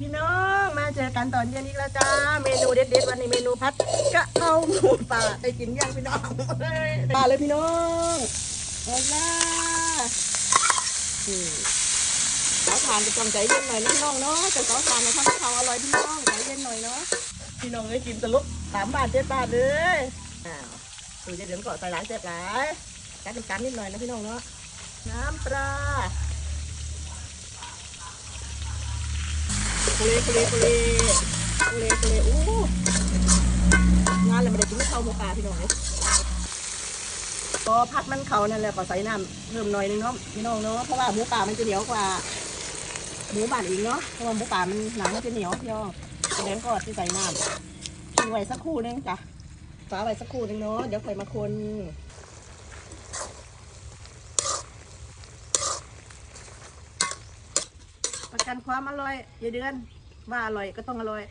พี่น้องมาเจอกันตอนเย็นอีกแล้วจ้า เมนูเด็ดๆวันนี้เมนูพัดกะเพราหมูป่าไปกินย่างพี่น้องปลาเลยพี่น้องเอาล่ะนี่ขอทานจะจำใจเย็นหน่อยนะน้องเนาะจะขอทานมาทำกะเพราอร่อยพี่น้องใจเย็นหน่อยเนาะพี่น้องเลยกินตะลุกสามบาทเจ็ดบาทเลยอ้าวสูตรเดี๋ยวก่อนใส่หลายเสร็จหลายกัดเป็นกันนิดหน่อยนะพี่น้องเนาะน้ำปลา คุเลคุเลคุเลคุเลคุเลอู้งานอะไรไม่ได้กินข้าวหมูปลาพี่น้องเลยพอพัดมันเขานั่นแหละก็ใส่น้ำเพิ่มหน่อยนึงเนาะพี่น้องเนาะเพราะว่าหมูป่ามันจะเหนียวกว่าหมูบ้านอีกเนาะเพราะว่าหมูป่ามันหนังมันจะเหนียวพี่น้องแดงก็ที่ใส่น้ำทิ้งไว้สักครู่นึงจ้ะฝาไว้สักครู่นึงเนาะเดี๋ยวค่อยมาคน ประกันความอร่อยอย่าเดือน ว่าอร่อยก็ต้องอร่อย